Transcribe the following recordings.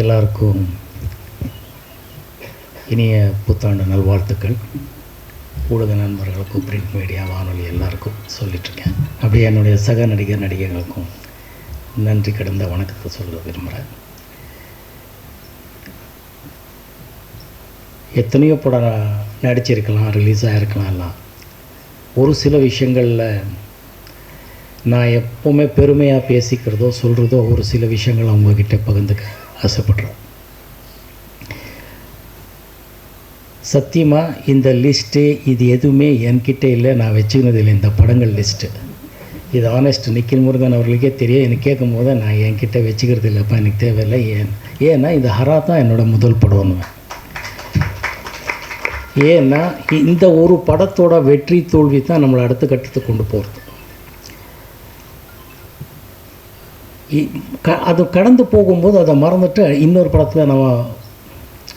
எல்லாருக்கும் இனிய புத்தாண்டு நல்வாழ்த்துக்கள். ஊடக நண்பர்களுக்கும் பிரிண்ட் மீடியா வானொலி எல்லாருக்கும் சொல்லிட்டுருக்கேன் அப்படியே என்னுடைய சக நடிகர் நடிகைகளுக்கும் நன்றி கடந்த வணக்கத்தை சொல்ல விரும்புகிறேன் எத்தனையோ படம் நடிச்சிருக்கலாம் ரிலீஸ் ஆகிருக்கலாம் எல்லாம். ஒரு சில விஷயங்களில் நான் எப்போவுமே பெருமையாக பேசிக்கிறதோ சொல்கிறதோ ஒரு சில விஷயங்கள் அவங்கக்கிட்ட பகிர்ந்துக்க ஆசைப்படுறோம். சத்தியமாக இந்த லிஸ்ட்டு இது எதுவுமே என்கிட்ட இல்லை நான் வச்சுக்கினது இல்லை இந்த படங்கள் லிஸ்ட்டு இது ஆனஸ்ட் நிக்கில் முருகன் அவர்களுக்கே தெரியும். எனக்கு கேட்கும் போது நான் என்கிட்ட வச்சுக்கிறது இல்லைப்பா எனக்கு தேவையில்லை. ஏன்? ஏன்னா இந்த ஹரா தான் என்னோடய முதல் படம்னு. ஏன்னா இந்த ஒரு படத்தோட வெற்றி தோல்வி தான் நம்மளை அடுத்த கட்டத்துக்கு கொண்டு போகிறது அது கடந்து போகும்போது அதை மறந்துட்டு இன்னொரு படத்தில் நம்ம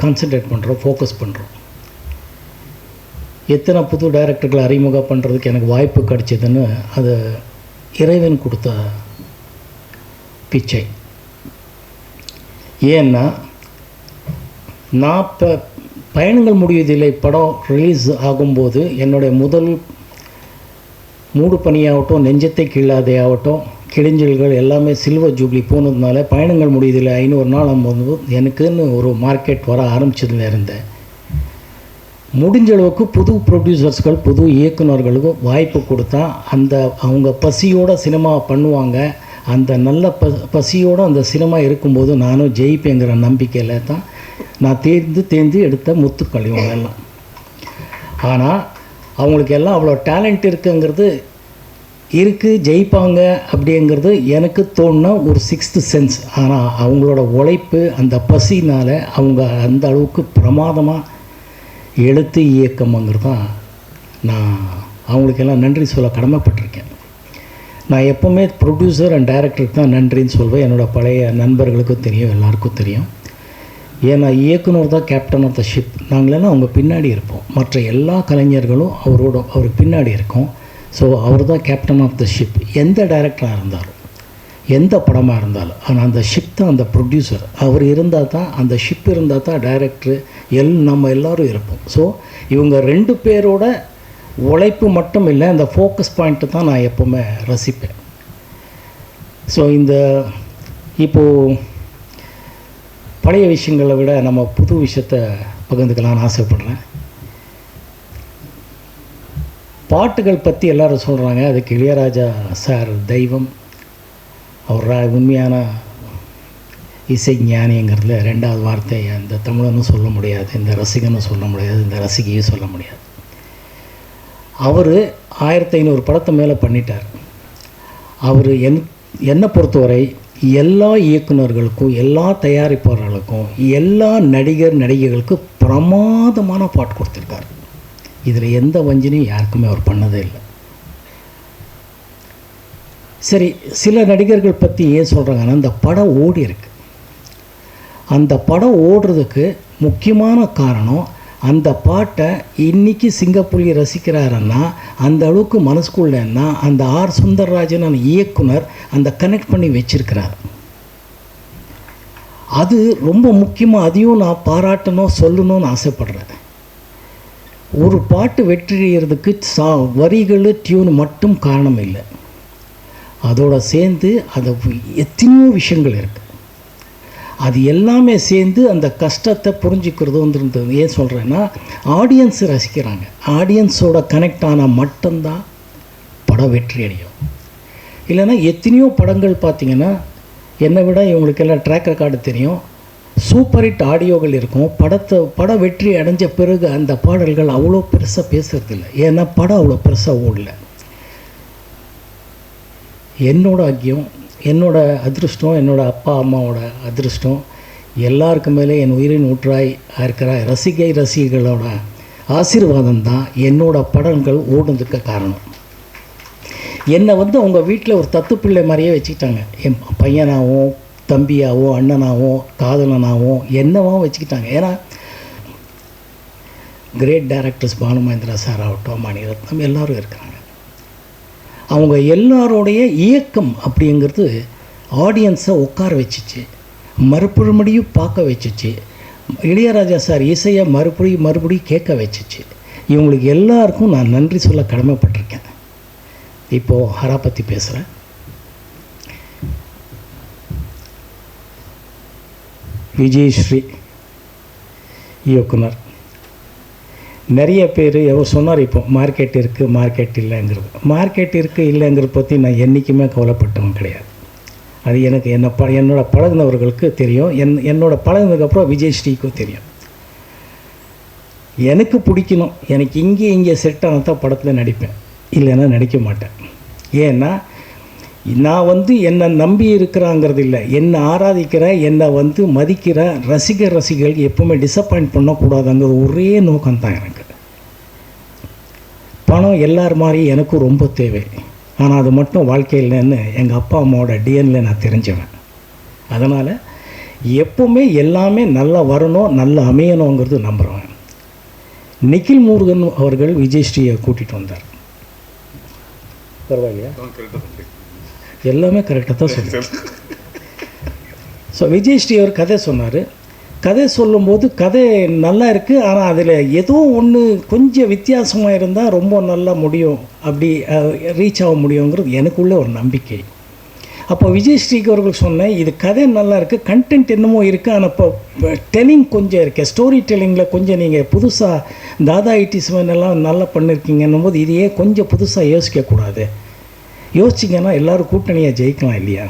கான்சென்ட்ரேட் பண்ணுறோம் ஃபோக்கஸ் பண்ணுறோம் எத்தனை புது டைரக்டர்களை அறிமுகம் பண்ணுறதுக்கு எனக்கு வாய்ப்பு கிடைச்சதுன்னு அது இறைவன் கொடுத்த பிச்சை. ஏன்னா நான் இப்போ பயணங்கள் முடிவதில்லை படம் ரிலீஸ் ஆகும்போது என்னுடைய முதல் மூடு பணியாகட்டும் நெஞ்சத்தை கீழாதே ஆகட்டும் கிழிஞ்சல்கள் எல்லாமே சில்வர் ஜூப்ளி போனதுனால பயணங்கள் முடியுதில்லை ஐநூறு நாள் போது எனக்குன்னு ஒரு மார்க்கெட் வர ஆரம்பிச்சதுல இருந்தேன் முடிஞ்ச அளவுக்கு புது ப்ரொடியூசர்ஸ்கள் புது இயக்குநர்களுக்கும் வாய்ப்பு கொடுத்தா அந்த அவங்க பசியோட சினிமா பண்ணுவாங்க. அந்த நல்ல ப பசியோடு அந்த சினிமா இருக்கும்போது நானும் ஜெயிப்பேங்கிற நம்பிக்கையில் தான் நான் தேர்ந்து தேர்ந்து எடுத்த முத்துக்கள் இவங்கெல்லாம் ஆனால் அவங்களுக்கு எல்லாம் அவ்வளோ டேலண்ட் இருக்குங்கிறது இருக்குது ஜெயிப்பாங்க அப்படிங்கிறது எனக்கு தோணுன ஒரு சிக்ஸ்த்து சென்ஸ் ஆனால் அவங்களோட உழைப்பு அந்த பசினால் அவங்க அந்த அளவுக்கு பிரமாதமாக எழுத்து இயக்கமாங்கிறது தான் நான் அவங்களுக்கெல்லாம் நன்றி சொல்ல கடமைப்பட்டிருக்கேன். நான் எப்போவுமே ப்ரொடியூசர் அண்ட் டைரக்டருக்கு தான் நன்றின்னு சொல்வேன். என்னோடய பழைய நண்பர்களுக்கும் தெரியும் எல்லாருக்கும் தெரியும். ஏன்னா இயக்குனர் தான் கேப்டன் ஆஃப் த ஷிப் நாங்களெல்லாம் அவங்க பின்னாடி இருப்போம். மற்ற எல்லா கலைஞர்களும் அவரோட அவர் பின்னாடி இருக்கோம். ஸோ அவர் தான் கேப்டன் ஆஃப் த ஷிப் எந்த டைரக்டராக இருந்தாலும் எந்த படமாக இருந்தாலும் ஆனால் அந்த ஷிப் தான் அந்த ப்ரொடியூசர் அவர் இருந்தால் தான் அந்த ஷிப் இருந்தால் தான் டைரக்டரு எல் நம்ம எல்லோரும் இருப்போம். ஸோ இவங்க ரெண்டு பேரோட உழைப்பு மட்டும் இல்லை அந்த ஃபோக்கஸ் பாயிண்ட்டு தான் நான் எப்போவுமே ரசிப்பேன். ஸோ இந்த இப்போது பழைய விஷயங்களை விட நம்ம புது விஷயத்தை பகிர்ந்துக்கலாம்னு ஆசைப்பட்றேன். பாட்டுகள் பற்றி எல்லோரும் சொல்கிறாங்க அதுக்கு இளையராஜா சார் தெய்வம். அவர் உண்மையான இசை ஞானிங்கிறதுல ரெண்டாவது வார்த்தை இந்த தமிழனும் சொல்ல முடியாது. இந்த ரசிகனும் சொல்ல முடியாது. இந்த ரசிகையும் சொல்ல முடியாது. அவர் ஆயிரத்தி ஐநூறு படத்தை மேலே பண்ணிட்டார். அவர் என் என்னை பொறுத்தவரை எல்லா இயக்குநர்களுக்கும் எல்லா தயாரிப்பாளர்களுக்கும் எல்லா நடிகர் நடிகைகளுக்கும் பிரமாதமான பாட்டு கொடுத்துருக்காரு. இதில் எந்த வஞ்சனையும் யாருக்குமே அவர் பண்ணதே இல்லை. சரி சில நடிகர்கள் பற்றி ஏன் சொல்கிறாங்கன்னா அந்த படம் ஓடி இருக்கு. அந்த படம் ஓடுறதுக்கு முக்கியமான காரணம் அந்த பாட்டை இன்றைக்கி சிங்கப்புலி ரசிக்கிறாருன்னா அந்த அளவுக்கு மனசுக்குள்ளன்னா அந்த ஆர் சுந்தர்ராஜன் இயக்குனர் அந்த கனெக்ட் பண்ணி வச்சிருக்கிறார். அது ரொம்ப முக்கியமாக அதையும் நான் பாராட்டணும் சொல்லணும்னு ஆசைப்பட்றேன். ஒரு பாட்டு வெற்றியறதுக்கு சா வரிகள் டியூன் மட்டும் காரணம் இல்லை. அதோட சேர்ந்து அதை எத்தனையோ விஷயங்கள் இருக்குது அது எல்லாமே சேர்ந்து அந்த கஷ்டத்தை புரிஞ்சுக்கிறதுன்றது ஏன் சொல்கிறேன்னா ஆடியன்ஸ் ரசிக்கிறாங்க. ஆடியன்ஸோட கனெக்ட் ஆனால் மட்டும்தான் படம் வெற்றி அடையும். இல்லைன்னா எத்தனையோ படங்கள் பார்த்திங்கன்னா என்னை விட இவங்களுக்கெல்லாம் ட்ராக் ரெக்கார்டு தெரியும். சூப்பர் ஹிட் ஆடியோகள் இருக்கும். படத்தை படம் வெற்றி அடைஞ்ச பிறகு அந்த பாடல்கள் அவ்வளோ பெருசாக பேசுறதில்ல. ஏன்னா படம் அவ்வளோ பெருசாக ஓடல. என்னோட அக்கியம் என்னோட அதிருஷ்டம் என்னோடய அப்பா அம்மாவோட அதிர்ஷ்டம் எல்லாருக்கு மேலே என் உயிரின் ஊற்றாய் இருக்கிற ரசிகை ரசிகைகளோட ஆசீர்வாதம் தான் என்னோடய படங்கள் ஓடுனதுக்கு காரணம். என்னை வந்து அவங்க வீட்டில் ஒரு தத்து பிள்ளை மாதிரியே வச்சுக்கிட்டாங்க. என் பையனாகவும் தம்பியாகவும் அண்ணனாகவும் காதலனாகவும் என்னவோ வச்சுக்கிட்டாங்க. ஏன்னா கிரேட் டைரக்டர்ஸ் பானுமேந்திரா சார் ஆகட்டும் மணிரத்னம் எல்லோரும் இருக்கிறாங்க. அவங்க எல்லாரோடைய இயக்கம் அப்படிங்கிறது ஆடியன்ஸை உட்கார வச்சுச்சு மறுபடியும் பார்க்க வச்சுச்சு இளையராஜா சார் இசையை மறுபடியும் மறுபடியும் கேட்க வச்சுச்சு. இவங்களுக்கு எல்லாருக்கும் நான் நன்றி சொல்ல கடமைப்பட்டிருக்கேன். இப்போது ஹரா பற்றி பேசுகிறேன் விஜயஸ்ரீ இயக்குனர். நிறைய பேர் எவ்வளோ சொன்னார் இப்போ மார்க்கெட் இருக்குது மார்க்கெட் இல்லைங்கிறது. மார்க்கெட் இருக்குது இல்லைங்கிறத பற்றி நான் என்றைக்குமே கவலைப்பட்டவன் கிடையாது. அது எனக்கு என்னை ப என்னோட பழகுனவர்களுக்கு தெரியும். என் என்னோட பழகுனதுக்கப்புறம் விஜயஸ்ரீக்கும் தெரியும். எனக்கு பிடிக்கணும். எனக்கு இங்கே இங்கே செட் ஆனால் தான் படத்தில் நடிப்பேன். இல்லைன்னா நடிக்க மாட்டேன். ஏன்னா நான் வந்து என்னை நம்பி இருக்கிறாங்கிறது இல்லை. என்னை ஆராதிக்கிற என்னை வந்து மதிக்கிற ரசிகர் ரசிகர்கள் எப்பவுமே டிசப்பாயிண்ட் பண்ணக்கூடாதுங்கிற ஒரே நோக்கம்தான் எனக்கு. பணம் எல்லார் மாதிரியும் எனக்கும் ரொம்ப தேவை. ஆனால் அது மட்டும் வாழ்க்கையில்னு எங்கள் அப்பா அம்மாவோட டிஎன்ல நான் தெரிஞ்சவன். அதனால் எப்பவுமே எல்லாமே நல்லா வரணும் நல்லா அமையணுங்கிறது நம்புகிறவன் நிக்கில் முருகன் அவர்கள் விஜயஸ்ரீயை கூட்டிகிட்டு வந்தார். பரவாயில்லையா? எல்லாமே கரெக்டாக தான் சொல்லுவேன் ஸோ விஜயஸ்ரீ அவர் கதை சொன்னார். கதை சொல்லும்போது கதை நல்லா இருக்குது ஆனால் அதில் ஏதோ ஒன்று கொஞ்சம் வித்தியாசமாக இருந்தால் ரொம்ப நல்லா முடியும் அப்படி ரீச் ஆக முடியுங்கிறது எனக்குள்ள ஒரு நம்பிக்கை. அப்போ விஜயஸ்ரீக்கு அவர்கள் சொன்னேன் இது கதை நல்லா இருக்குது கண்டென்ட் என்னமோ இருக்குது ஆனால் இப்போ டெல்லிங் கொஞ்சம் இருக்குது ஸ்டோரி டெல்லிங்கில் கொஞ்சம் நீங்கள் புதுசாக தாதா ஐட்டிஸ்மன் எல்லாம் நல்லா பண்ணியிருக்கீங்கன்னும் போது இதையே கொஞ்சம் புதுசாக யோசிக்கக்கூடாது. யோசிச்சிங்கன்னா எல்லோரும் கூட்டணியாக ஜெயிக்கலாம் இல்லையா?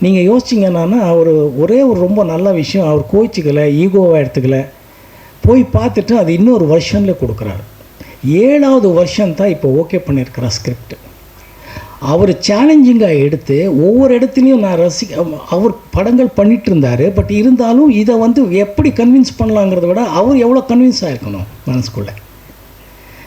நீங்கள் யோசிச்சிங்கன்னா அவர் ஒரே ஒரு ரொம்ப நல்ல விஷயம் அவர் கோச்சிக்கலை ஈகோவாக எடுத்துக்கல. போய் பார்த்துட்டு அது இன்னொரு வருஷனில் கொடுக்குறாரு. ஏழாவது வருஷம் தான் இப்போ ஓகே பண்ணியிருக்கிற ஸ்கிரிப்ட் அவர் சேலஞ்சிங்காக எடுத்து ஒவ்வொரு இடத்துலையும் நான் ரசி அவர் படங்கள் பண்ணிட்டு இருந்தார் பட் இருந்தாலும் இதை வந்து எப்படி கன்வின்ஸ் பண்ணலாங்கிறத விட அவர் எவ்வளோ கன்வின்ஸ் ஆகிருக்கணும் மனசுக்குள்ளே?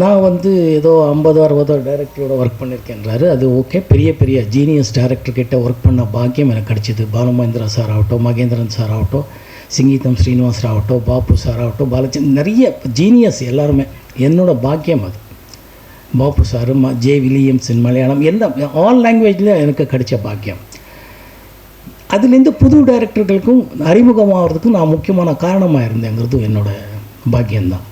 நான் வந்து ஏதோ ஐம்பதோ அறுபதோ டைரக்டரோட ஒர்க் பண்ணியிருக்கேன்றாரு அது ஓகே பெரிய பெரிய ஜீனியஸ் டேரக்டர்கிட்ட ஒர்க் பண்ண பாக்கியம் எனக்கு கிடச்சிது. பாலுமகேந்திரா சார் ஆகட்டும் மகேந்திரன் சார் ஆகட்டும் சிங்கீதம் ஸ்ரீனிவாஸ் ஆகட்டும் பாப்பு சார் ஆகட்டும் பாலச்சந்த் நிறைய ஜீனியஸ் எல்லாருமே. என்னோடய பாக்கியம் அது. பாப்பு சார் ம ஜே வில்லியம்ஸ் இன் மலையாளம் எந்த ஆல் லாங்குவேஜில் எனக்கு கிடைச்ச பாக்கியம். அதுலேருந்து புது டைரக்டர்களுக்கும் அறிமுகமாகிறதுக்கும் நான் முக்கியமான காரணமாக இருந்தேங்கிறதும் என்னோடய பாக்கியம்தான்.